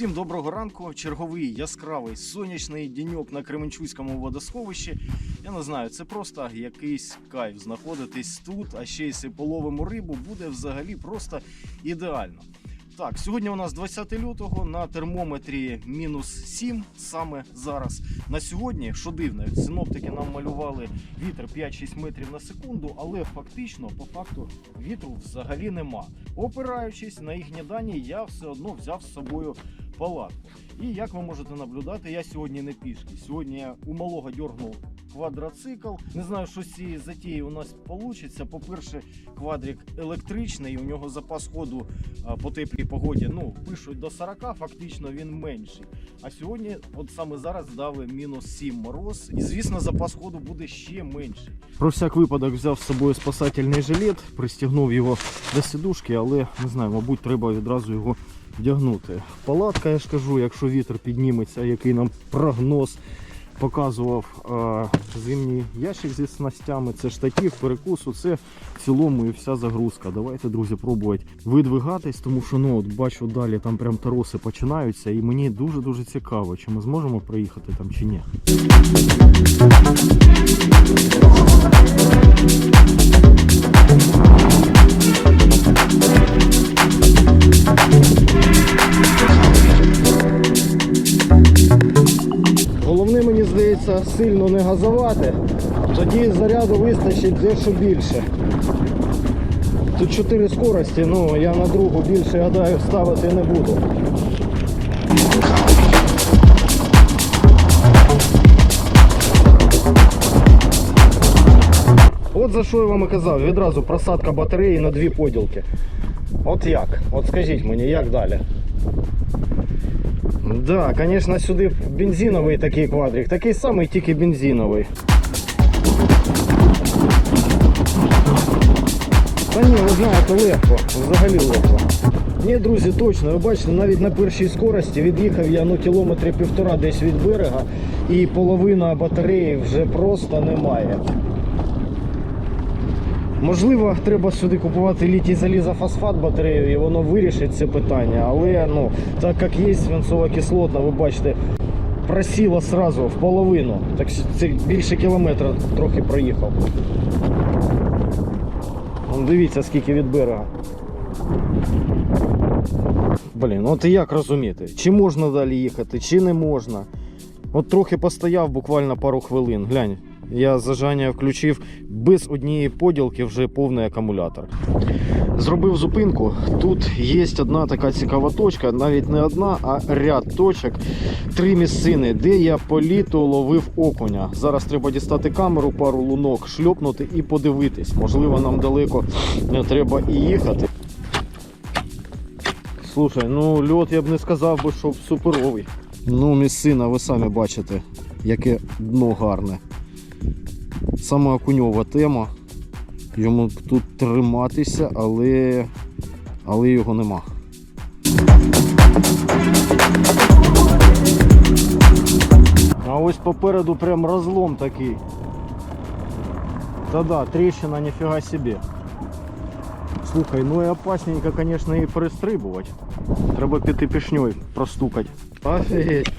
Усім доброго ранку. Черговий яскравий сонячний діньок на Кременчуському водосховищі. Я не знаю, це просто якийсь кайф знаходитись тут, а ще й половимо рибу буде взагалі просто ідеально. Так, сьогодні у нас 20 лютого на термометрі мінус 7 саме зараз. На сьогодні, що дивно, синоптики нам малювали вітер 5-6 метрів на секунду, але фактично, по факту, вітру взагалі нема. Опираючись на їхні дані, я все одно взяв з собою палатку. І як ви можете наблюдати, я сьогодні не пішки. Сьогодні я у малого дьоргнув квадроцикл. Не знаю, що з цієї затії у нас вийде. По-перше, квадрик електричний, у нього запас ходу по теплій погоді. Ну, пишуть до 40, фактично він менший. А сьогодні, от саме зараз, дали мінус 7 мороз. І звісно, запас ходу буде ще менший. Про всяк випадок взяв з собою спасательний жилет, пристігнув його до сидушки, але не знаю, мабуть, треба відразу його вдягнути. Палатка, я ж кажу, якщо вітер підніметься, який нам прогноз показував е, зимній ящик зі снастями, це штатів, перекусу, це в цілому і вся загрузка. Давайте, друзі, пробувати видвигатись, тому що ну, от бачу далі там прям тороси починаються, і мені дуже-дуже цікаво, чи ми зможемо проїхати там чи ні. Сильно не газувати, тоді заряду вистачить дещо більше. Тут 4 скорості, ну я на другу більше гадаю ставити не буду. От за що я вам і казав, відразу просадка батареї на дві поділки. От як? От скажіть мені, як далі? Да, конечно, сюди бензиновий такий квадрик, такий самий, тільки бензиновий. Та ні, ви знаєте, легко, взагалі легко. Ні, друзі, точно, ви бачите, навіть на першій скорості від'їхав я ну, кілометри півтора десь від берега і половина батареї вже просто немає. Можливо, треба сюди купувати літій залізофосфат батарею і воно вирішить це питання. Але ну, так як є свинцова кислота, ви бачите, просіла сразу в половину. Так це більше кілометра трохи проїхав. Дивіться, скільки від берега. Блін, от і як розуміти, чи можна далі їхати, чи не можна. От трохи постояв буквально пару хвилин. Глянь, я зажання включив без однієї поділки вже повний акумулятор. Зробив зупинку. Тут є одна така цікава точка, навіть не одна, а ряд точок, три місцини, де я по літу ловив окуня. Зараз треба дістати камеру, пару лунок, шльопнути і подивитись. Можливо, нам далеко не треба і їхати. Слушай, ну льот я б не сказав би, що суперовий. Ну, місцина, ви самі бачите, яке дно гарне. Саме окуньова тема. Йому тут триматися, але, але його нема. А ось попереду прям розлом такий. Та-да, тріщина ніфіга собі. Слухай, ну і опасненько, конечно, і перестрибувати. Треба піти пішньою простукати. Офігеть.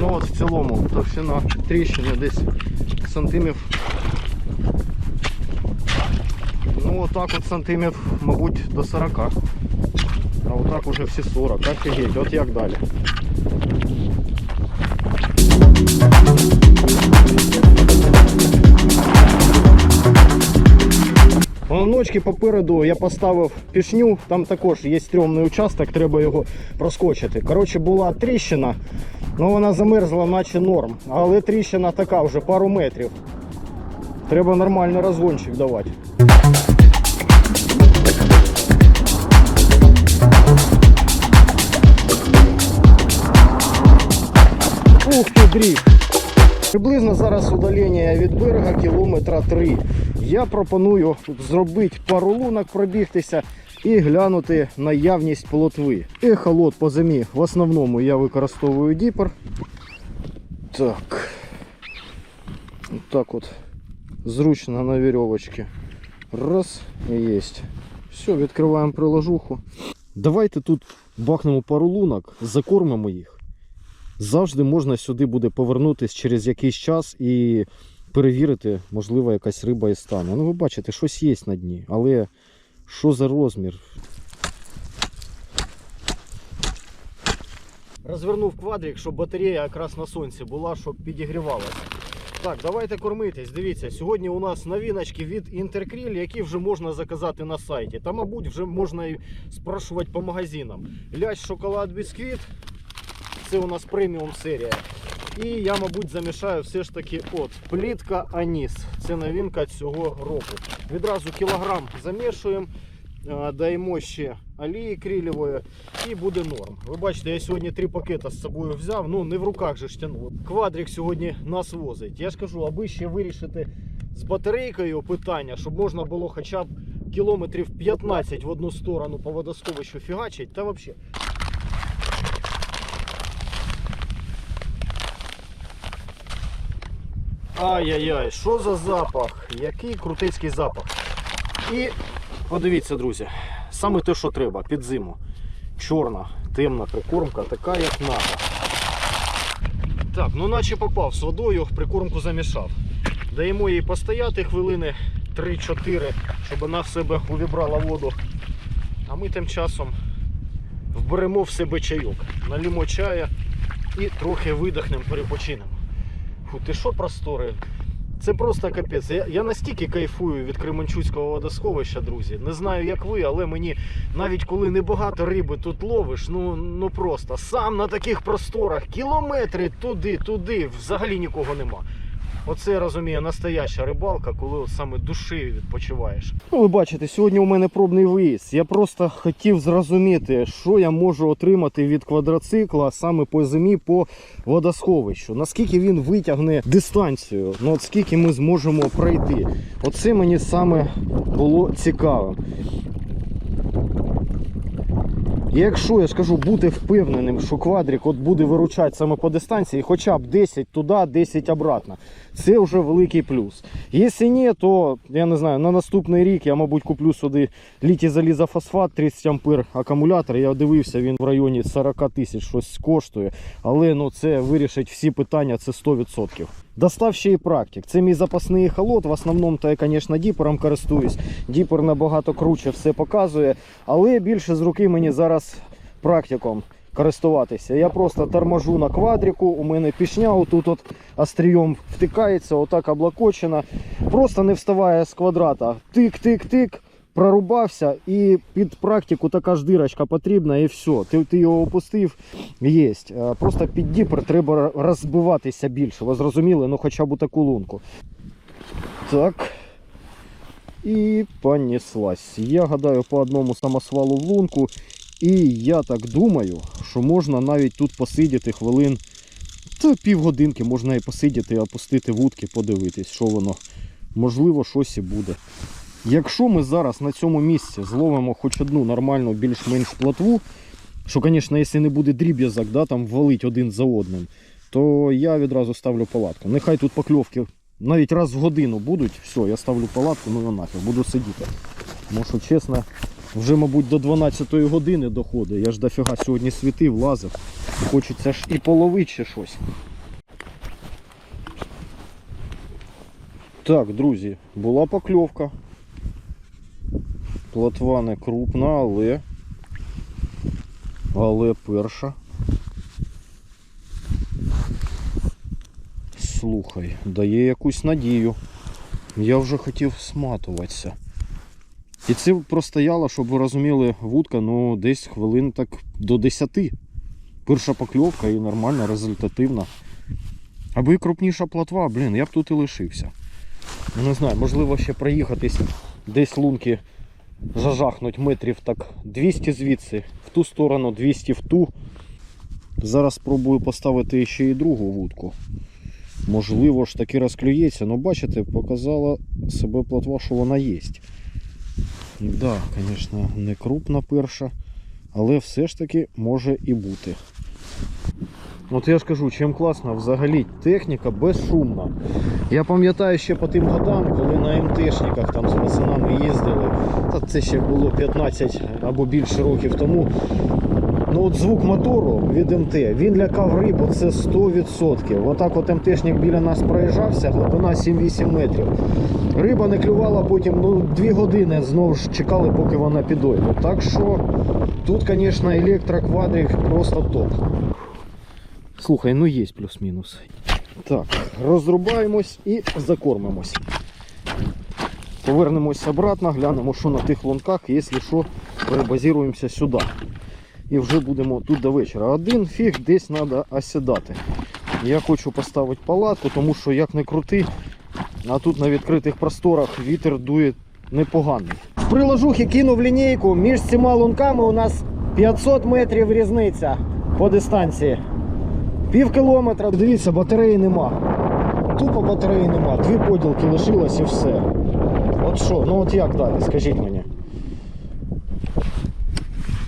Ну от в цілому товщина тріщини десь сантимів. Ну отак от сантимів, мабуть, до 40. А отак уже всі 40. Офігеть, от як далі. Ночки попереду я поставив пішню, там також є стрьомний участок, треба його проскочити. Коротше, була тріщина, ну вона замерзла, наче норм. Але тріщина така вже пару метрів. Треба нормальний розгончик давати. Ух ти, дріфт! Приблизно зараз удалення від берега кілометра 3. Я пропоную зробити пару лунок, пробігтися і глянути наявність плотви. Ехолот по зимі в основному я використовую діпер. Так. Так от. Зручно на вірьовочці Раз, і єсть. Все, відкриваємо приложуху. Давайте тут бахнемо пару лунок, закормимо їх. Завжди можна сюди буде повернутися через якийсь час і перевірити, можливо, якась риба і стане. Ну, ви бачите, щось є на дні, але що за розмір? Розвернув квадрик, щоб батарея якраз на сонці була, щоб підігрівалася. Так, давайте кормитись. Дивіться, сьогодні у нас новиночки від Interkrill, які вже можна заказати на сайті. Та, мабуть, вже можна і спрашувати по магазинам. Лящ, шоколад, бісквіт. Це у нас преміум серія. І я, мабуть, замішаю все ж таки от плітка Аніс. Це новинка цього року. Відразу кілограм замішуємо, е, даємо ще олії крилєвої і буде норм. Ви бачите, я сьогодні три пакета з собою взяв. Ну не в руках же ж тягнув. Квадрик сьогодні нас возить. Я ж кажу, аби ще вирішити з батарейкою питання, щоб можна було хоча б кілометрів 15 в одну сторону по водосховищу фігачить, та взагалі. Ай-яй-яй, що за запах? Який крутецький запах. І подивіться, друзі, саме те, що треба під зиму. Чорна, темна прикормка, така як треба. Так, ну наче попав з водою, прикормку замішав. Даємо їй постояти хвилини 3-4, щоб вона в себе увібрала воду. А ми тим часом вберемо в себе чайок, налімо чая і трохи видихнемо, перепочинемо. Фу, ти що простори? Це просто капець. Я, я настільки кайфую від Кременчуцького водосховища, друзі. Не знаю, як ви, але мені навіть коли небагато риби тут ловиш, ну, ну просто сам на таких просторах, кілометри туди, туди, взагалі нікого нема. Оце я розумію, настояща рибалка, коли от саме душею відпочиваєш. Ну, ви бачите, сьогодні у мене пробний виїзд. Я просто хотів зрозуміти, що я можу отримати від квадроцикла саме по зимі по водосховищу. Наскільки він витягне дистанцію, ну от скільки ми зможемо пройти. Оце мені саме було цікавим. І Якщо я скажу бути впевненим, що квадрик от буде виручати саме по дистанції, хоча б 10 туди, 10 обратно, це вже великий плюс. Якщо ні, то я не знаю, на наступний рік я, мабуть, куплю сюди літій залізофосфат 30 ампер акумулятор. Я дивився, він в районі 40 тисяч щось коштує. Але ну це вирішить всі питання, це 100%. Достав ще і практик. Це мій запасний холод. В основному я, звісно, діпером користуюсь. Діпер набагато круче все показує. Але більше з руки мені зараз практиком користуватися. Я просто торможу на квадрику, у мене пішня отут от острієм втикається, отак облокочена. Просто не вставає з квадрата. Тик-тик-тик. Прорубався і під практику така ж дирочка потрібна і все. Ти, ти його опустив, є. Просто під діпер треба розбиватися більше. Ви зрозуміли? Ну хоча б таку лунку. Так. І понеслась. Я гадаю по одному самосвалу в лунку. І я так думаю, що можна навіть тут посидіти хвилин. Та півгодинки можна і посидіти, опустити вудки, подивитись, що воно. Можливо, щось і буде. Якщо ми зараз на цьому місці зловимо хоч одну нормальну більш-менш плотву, що, звісно, якщо не буде дріб'язок, да, там валить один за одним, то я відразу ставлю палатку. Нехай тут покльовки навіть раз в годину будуть, все, я ставлю палатку, ну нафіг, буду сидіти. Тому що, чесно, вже, мабуть, до 12 години доходить. Я ж дофіга сьогодні світив, лазив. Хочеться ж і половити ще щось. Так, друзі, була покльовка. Плотва не крупна, але. Але перша. Слухай, дає якусь надію. Я вже хотів сматуватися. І це простояло, щоб ви розуміли, вудка, ну десь хвилин так до 10. Перша покльовка і нормальна, результативна. Аби крупніша плотва, блін, я б тут і лишився. Не знаю, можливо ще проїхатись десь лунки зажахнуть метрів так 200 звідси, в ту сторону, 200 в ту. Зараз спробую поставити ще і другу вудку. Можливо ж таки розклюється, але бачите, показала себе плотва, що вона є. Так, да, звісно, не крупна перша, але все ж таки може і бути. От я ж кажу, чим класна взагалі техніка безшумна. Я пам'ятаю ще по тим годам, коли на МТшниках там з пацанами їздили. Та це ще було 15 або більше років тому. Ну от звук мотору від МТ, він лякав рибу, це 100%. Отак от МТшник біля нас проїжджався, глибина 7-8 метрів. Риба не клювала потім ну, 2 години знову ж чекали, поки вона підойде. Так що тут, звісно, електроквадрик просто топ. Слухай, ну є плюс-мінус. Так, розрубаємось і закормимось. Повернемось обратно, глянемо, що на тих лунках, якщо що, перебазіруємося сюди. І вже будемо тут до вечора. Один фіг десь треба осідати. Я хочу поставити палатку, тому що як не крути, а тут на відкритих просторах вітер дує непоганий. В приложухи кинув лінійку, між цими лунками у нас 500 метрів різниця по дистанції. Пів кілометра. Дивіться, батареї нема. Тупо батареї нема. Дві поділки лишилось і все. От що, ну от як далі, скажіть мені.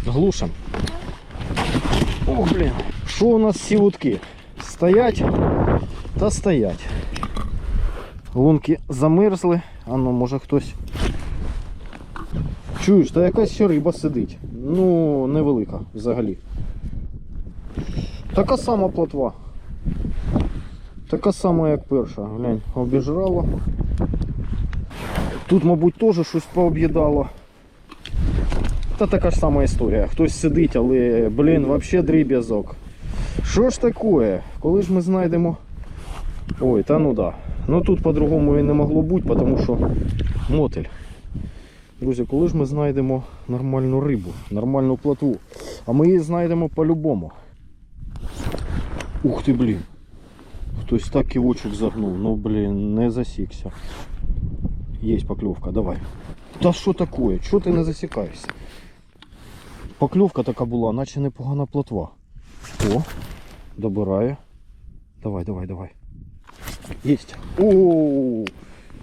Глушим. О, блін. Що у нас ці вудки? Стоять та стоять. Лунки замерзли. А ну може хтось. Чуєш, та якась ще риба сидить. Ну, невелика взагалі. Така сама плотва. Така сама, як перша. Глянь, обіжрала. Тут, мабуть, теж щось пооб'їдало. Та така ж сама історія. Хтось сидить, але, блін, взагалі дріб'язок. Що ж таке? Коли ж ми знайдемо. Ой, та ну да. Ну тут по-другому і не могло бути, тому що мотель. Друзі, коли ж ми знайдемо нормальну рибу, нормальну плотву. А ми її знайдемо по-любому. Ух ти, блін. Хтось так кивочок загнув. Ну блін, не засікся. Є покльовка, давай. Та що таке? Чого ти не засікаєшся? Покльовка така була, наче непогана плотва. О, добирає. Давай, давай, давай. Єсть. О,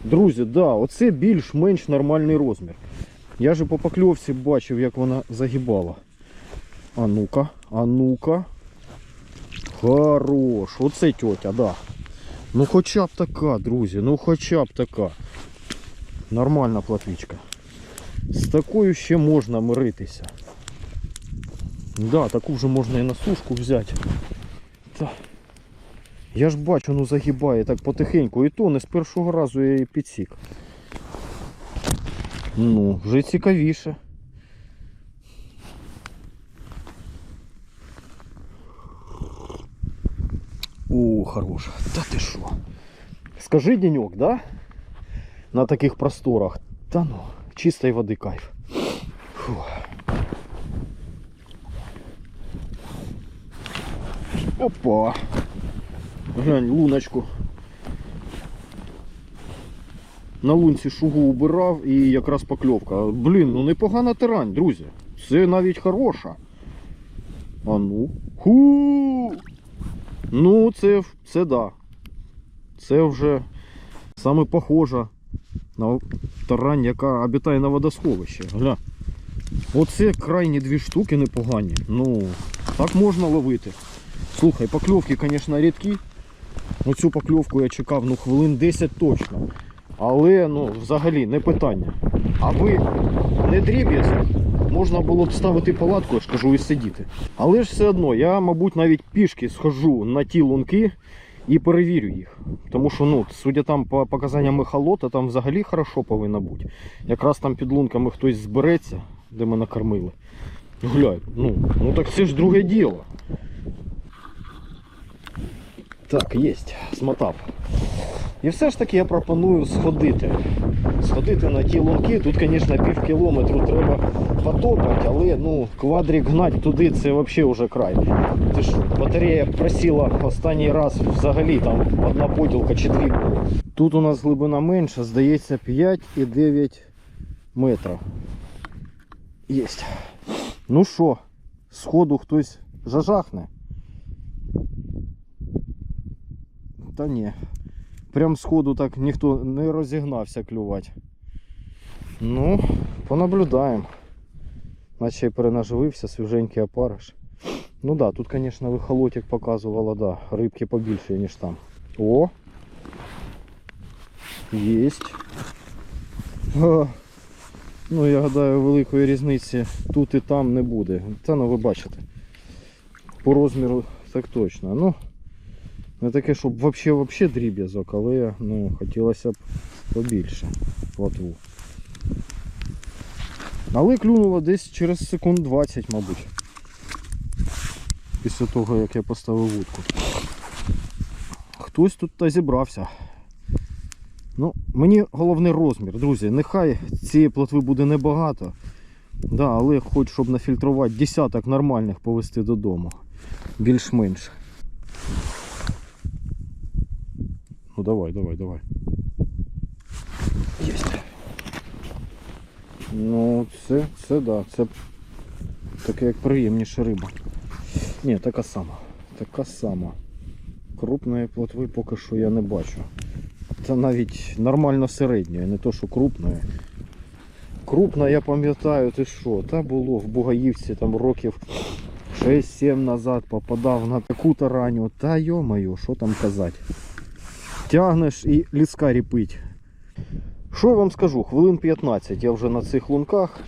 друзі, да, оце більш-менш нормальний розмір. Я же по покльовці бачив, як вона загибала. А ну-ка, а ну-ка. Хорош. Оце тьотя, да. Ну хоча б така, друзі, ну хоча б така. Нормальна платвічка. З такою ще можна миритися. Да, таку вже можна і на сушку взяти. Та. Я ж бачу, ну загибає так потихеньку. І то не з першого разу я її підсік. Ну, вже цікавіше. О, хорош. Та ти що? Скажи денек, да? На таких просторах. Та ну, чистої води кайф. Фу. Опа. Глянь, луночку. На лунці шугу убирав і якраз покльовка. Блін, ну непогана тирань, друзі. Це навіть хороша. А ну. Ху! Ну, це, це да. Це вже саме похожа на тарань, яка обітає на водосховище. Гля. Оце крайні дві штуки непогані. Ну, так можна ловити. Слухай, покльовки, звісно, рідкі. Оцю покльовку я чекав ну, хвилин 10 точно. Але ну, взагалі не питання. Аби не дріб'язок, можна було б ставити палатку, я ж кажу, і сидіти. Але ж все одно, я, мабуть, навіть пішки схожу на ті лунки і перевірю їх. Тому що, ну, судя там по показанням ехолота, там взагалі хорошо повинно бути. Якраз там під лунками хтось збереться, де ми накормили. Глянь, ну, ну так це ж друге діло. Так, єсть, смотав. І все ж таки я пропоную сходити. Сходити на ті лунки. Тут, звісно, пів кілометру треба потопати, але ну, квадрик гнать туди це взагалі вже край. Ти що, батарея просіла останній раз взагалі там одна поділка чи дві. Тут у нас глибина менша, здається 5,9 метра. Єсть. Ну що, сходу хтось зажахне? Та ні. Прям сходу так ніхто не розігнався клювати. Ну, понаблюдаємо. Наче я перенаживився, свіженький опариш. Ну да, тут, конечно, вихолотик показувало, да, рибки побільше, ніж там. О! Єсть. А, ну, я гадаю, великої різниці тут і там не буде. Та ну ви бачите. По розміру так точно. Ну, не таке, щоб вообще дріб'язок, але ну, хотілося б побільше плотву. Але клюнуло десь через секунд 20, мабуть. Після того, як я поставив вудку. Хтось тут та зібрався. Ну, мені головний розмір, друзі. Нехай цієї плотви буде небагато. Да, але хоч щоб нафільтрувати десяток нормальних повезти додому. Більш-менш. Ну давай, давай, давай. Єсть. Ну, це, це да, це таке як приємніша риба. Ні, така сама. Така сама. Крупної плотви поки що я не бачу. Це навіть нормально середньої, не то що крупної. Крупна, я пам'ятаю, ти що, та було в Бугаївці там років 6-7 назад попадав на таку тараню. Та йо-моє, що там казати. Тягнеш і ліска ріпить. Що я вам скажу, хвилин 15 я вже на цих лунках.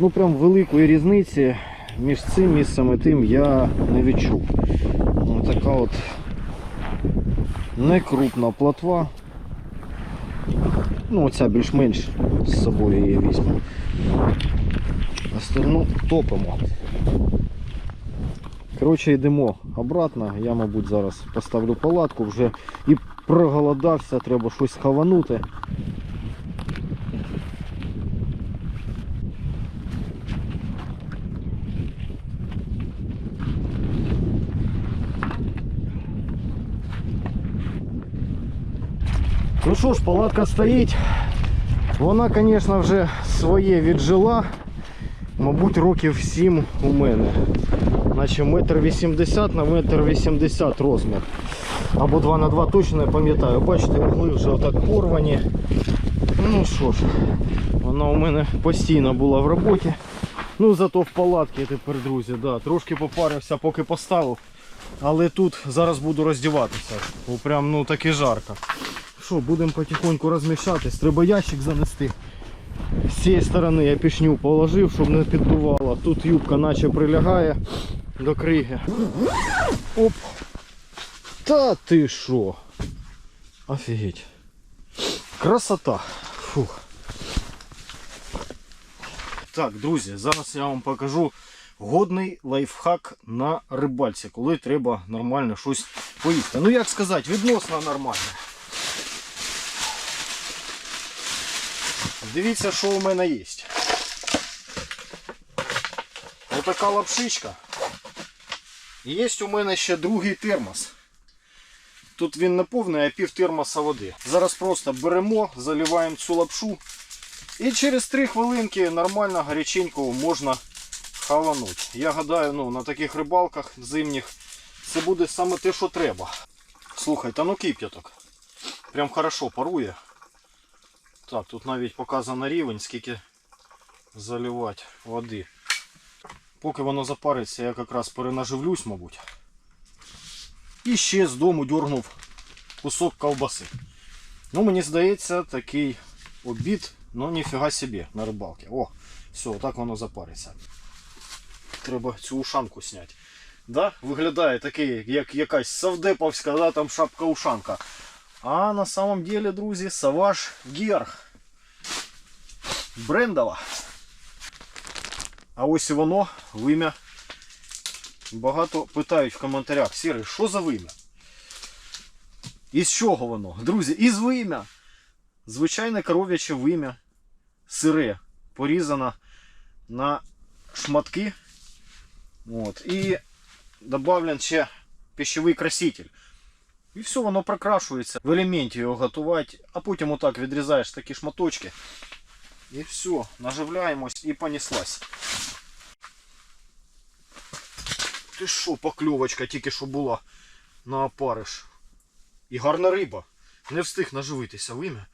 Ну прям великої різниці між цим місцем і тим я не відчув. Ну, така от некрупна плотва. Ну, оця більш-менш з собою її візьму. Остальну топимо. Коротше, йдемо обратно. Я, мабуть, зараз поставлю палатку, вже і проголодався, треба щось хаванути. Ну що ж, палатка стоїть. Вона, звісно, вже своє віджила. Мабуть, років 7 у мене. Наче метр вісімдесят на метр вісімдесят розмір. Або 2 на 2 точно не пам'ятаю. Бачите, вугли вже отак порвані. Ну що ж, вона у мене постійно була в роботі. Ну зато в палатці тепер, друзі, да, трошки попарився, поки поставив. Але тут зараз буду роздіватися. Бо прям ну таки жарко. Що, будемо потихоньку розміщатись. Треба ящик занести. З цієї сторони я пішню положив, щоб не піддувало. Тут юбка наче прилягає до криги. Оп. Та ти що? Офігеть. Красота. Фух. Так, друзі, зараз я вам покажу годний лайфхак на рибальці, коли треба нормально щось поїсти. Ну як сказати, відносно нормально. Дивіться, що у мене є. Отака лапшичка. І є у мене ще другий термос. Тут він не повний, а пів термоса води. Зараз просто беремо, заливаємо цю лапшу. І через 3 хвилинки нормально гаряченько можна хаванути. Я гадаю, ну, на таких рибалках зимніх це буде саме те, що треба. Слухайте, ну кип'яток. Прям хорошо парує. Так, тут навіть показано рівень, скільки заливати води. Поки воно запариться, я якраз перенаживлюсь, мабуть. І ще з дому дьорнув кусок ковбаси. Ну, мені здається, такий обід, ну ніфіга собі на рибалці. О, все, так воно запариться. Треба цю ушанку зняти. Да? Виглядає такий, як якась савдеповська, да, там шапка-ушанка. А на самом деле, друзі, Savage Gear. Брендова. А ось воно, вим'я. Багато питають в коментарях, Сірий, що за вим'я? Із чого воно? Друзі, із вим'я. Звичайне коров'яче вим'я. Сире. Порізано на шматки. От. І добавлен ще пищевий краситель. І все, воно прокрашується. В елементі його готувати, а потім отак відрізаєш такі шматочки. І все, наживляємось і понеслась. Ти що, покльовочка тільки що була на опариш. І гарна риба. Не встиг наживитися вим'я.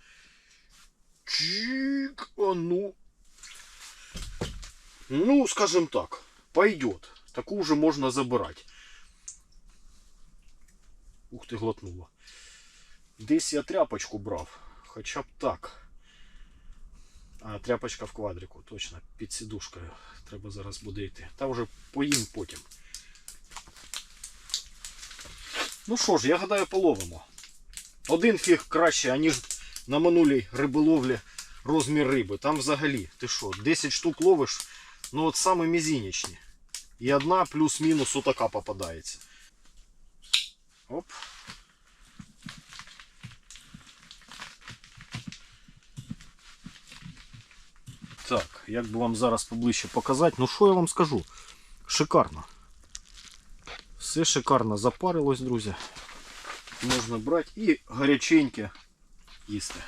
Чик, а ну. Ну, скажем так, пойдет. Таку вже можна забирати. Ух ти, глотнуло. Десь я тряпочку брав. Хоча б так. А, тряпочка в квадрику, точно, під сідушкою. Треба зараз буде йти. Та вже поїм потім. Ну що ж, я гадаю, половимо. Один фіг краще, аніж на минулій риболовлі розмір риби. Там взагалі, ти що, 10 штук ловиш, ну от саме мізінічні. І одна плюс-мінус отака попадається. Оп. Так, як би вам зараз поближче показати, ну що я вам скажу? Шикарно. Все шикарно запарилось, друзі. Можна брати і гаряченьке їсти.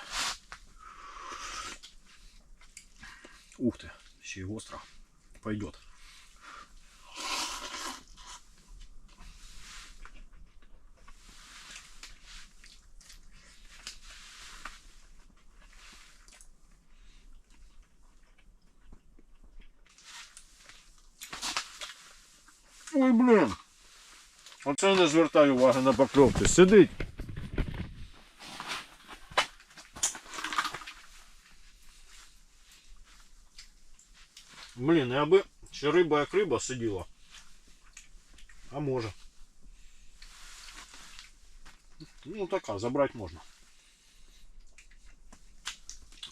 Ух ти, ще й гостро. Пойдет. Оце не звертаю уваги на покльовки. Сидить. Блін, я би ще риба як риба сиділа. А може. Ну така, забрати можна.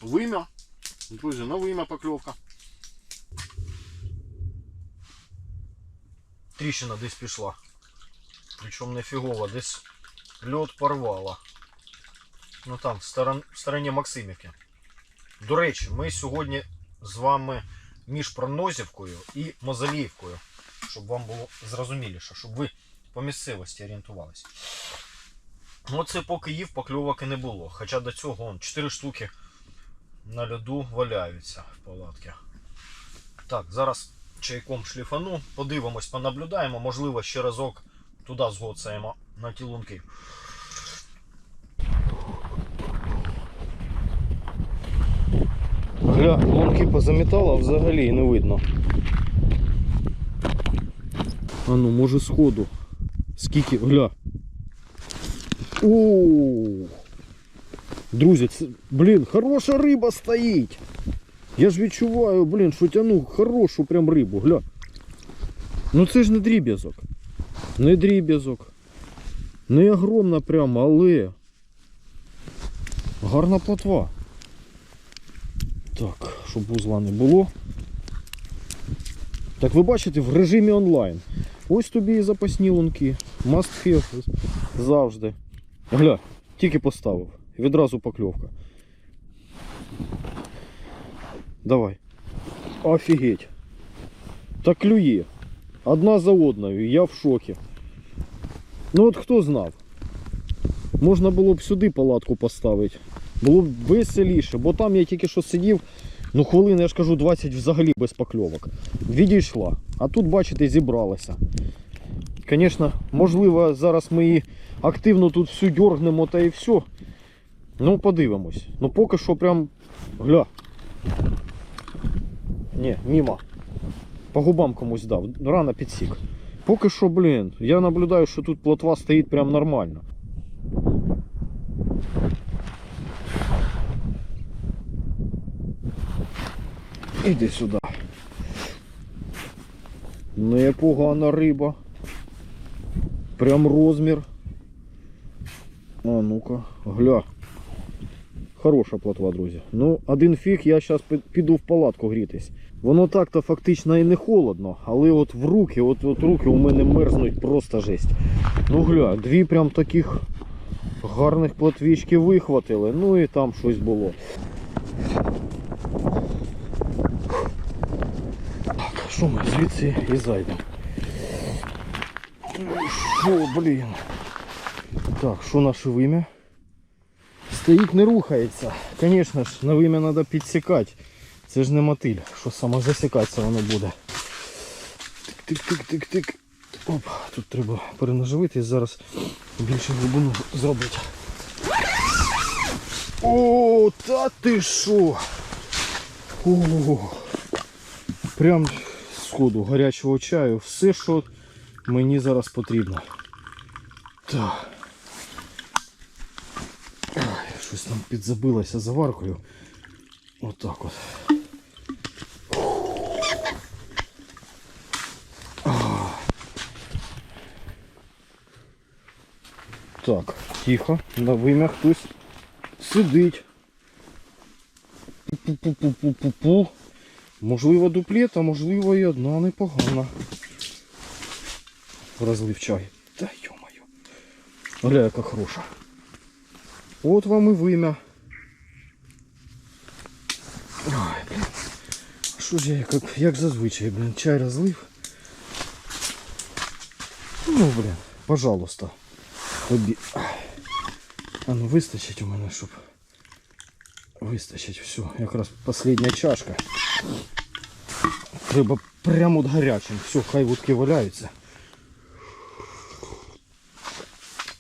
Вимя. Друзі, на вимя покльовка. Тріщина десь пішла. Причому не фігово, десь льот порвало. Ну там, в, сторон, в стороні Максимівки. До речі, ми сьогодні з вами між Пронозівкою і Мозоліївкою, щоб вам було зрозуміліше, щоб ви по місцевості орієнтувалися. Ну це поки їв, покльовок і не було. Хоча до цього вон, 4 штуки на льоду валяються в палатки. Так, зараз чайком шліфану, подивимось, понаблюдаємо, можливо, ще разок туди згоцаємо на ті лунки. Гля, лунки позамітало, а взагалі і не видно. А ну, може сходу. Скільки, гля. О! Друзі, це, блін, хороша риба стоїть. Я ж відчуваю, блін, що тяну хорошу прям рибу, гля. Ну це ж не дріб'язок. Не дріб'язок. Не огромна прям, але. Гарна плотва. Так, щоб вузла не було. Так ви бачите в режимі онлайн. Ось тобі і запасні лунки. Must have завжди. Гля, тільки поставив. Відразу покльовка. Давай. Офігеть. Та клює. Одна за одною, я в шокі. Ну от хто знав. Можна було б сюди палатку поставити. Було б веселіше, бо там я тільки що сидів, ну хвилин, я ж кажу, 20 взагалі без покльовок. Відійшла. А тут, бачите, зібралася. Звісно, можливо, зараз ми її активно тут всю дергнемо та і все. Ну, подивимось. Ну поки що прям. Гля. Ні, мимо. По губам комусь дав. Рано підсік. Поки що, блін, я наблюдаю, що тут плотва стоїть прям нормально. Іди сюди. Непогана риба. Прям розмір. А ну-ка, гля. Хороша плотва, друзі. Ну, один фіг, я зараз піду в палатку грітись. Воно так-то фактично і не холодно, але от в руки, от, от руки у мене мерзнуть просто жесть. Ну гля, дві прям таких гарних плотвічки вихватили, ну і там щось було. Так, що ми звідси і зайдемо. Що, блін. Так, що наше вим'я? Стоїть, не рухається. Звісно ж, на вим'я треба підсікати. Це ж не мотиль, що саме засікатися воно буде. Тик-тик-тик-тик-тик. Оп, тут треба перенаживити і зараз більше глибину зробити. О, та ти що? О, прям сходу гарячого чаю. Все, що мені зараз потрібно. Так. Щось там підзабилося заваркою. Отак от. Так, тихо, на вим'я хтось сидить. Пу-пу-пу-пу-пу-пу. Можливо, дуплет, а можливо і одна непогана. Розлив чай. Та йо-моє. Гля, яка хороша. От вам і вим'я. Ой, блін. Що ж я, як, як зазвичай, блін, чай розлив. Ну, блін, пожалуйста. Тобі. А ну вистачить у мене, щоб. Вистачить все. Якраз остання чашка. Треба прямо от гарячим. Все, хай вудки валяються.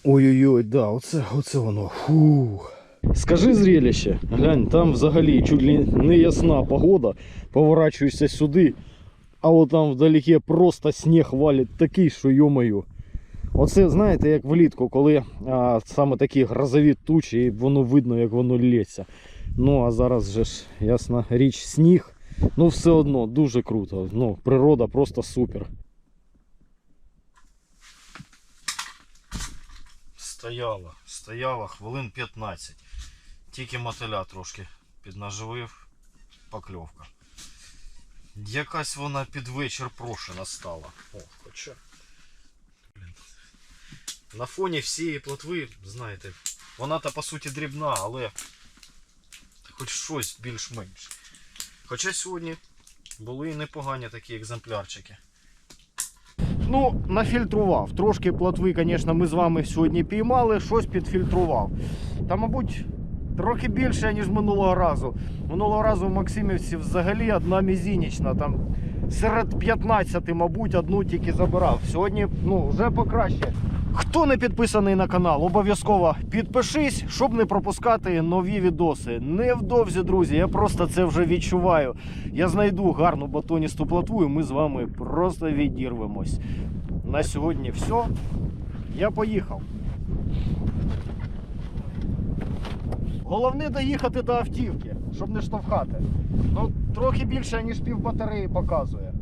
Ой-ой-ой, да, оце, оце воно. Фух. Скажи зрелище. Глянь, там взагалі чуть ли не ясна погода. Поворачуєшся сюди, а от там вдалеке просто сніг валить такий, що йомаю. Оце, знаєте, як влітку, коли а, саме такі грозові тучі, і воно видно, як воно лється. Ну, а зараз же ж, ясна річ, сніг. Ну, все одно дуже круто. Ну, природа просто супер. Стояла, стояла хвилин 15. Тільки мотиля трошки піднаживив, покльовка. Якась вона під вечір прошена стала. О, хоча. На фоні всієї плотви, знаєте, вона та по суті дрібна, але хоч щось більш-менш. Хоча сьогодні були і непогані такі екземплярчики. Ну, нафільтрував. Трошки плотви, звісно, ми з вами сьогодні піймали, щось підфільтрував. Та, мабуть, трохи більше, ніж минулого разу. Минулого разу в Максимівці взагалі одна мізінічна. Там серед 15, мабуть, одну тільки забирав. Сьогодні ну, вже покраще. Хто не підписаний на канал, обов'язково підпишись, щоб не пропускати нові відоси. Невдовзі, друзі, я просто це вже відчуваю. Я знайду гарну батоністу платву і ми з вами просто відірвемось. На сьогодні все. Я поїхав. Головне доїхати до автівки, щоб не штовхати. Ну, трохи більше, ніж пів батареї показує.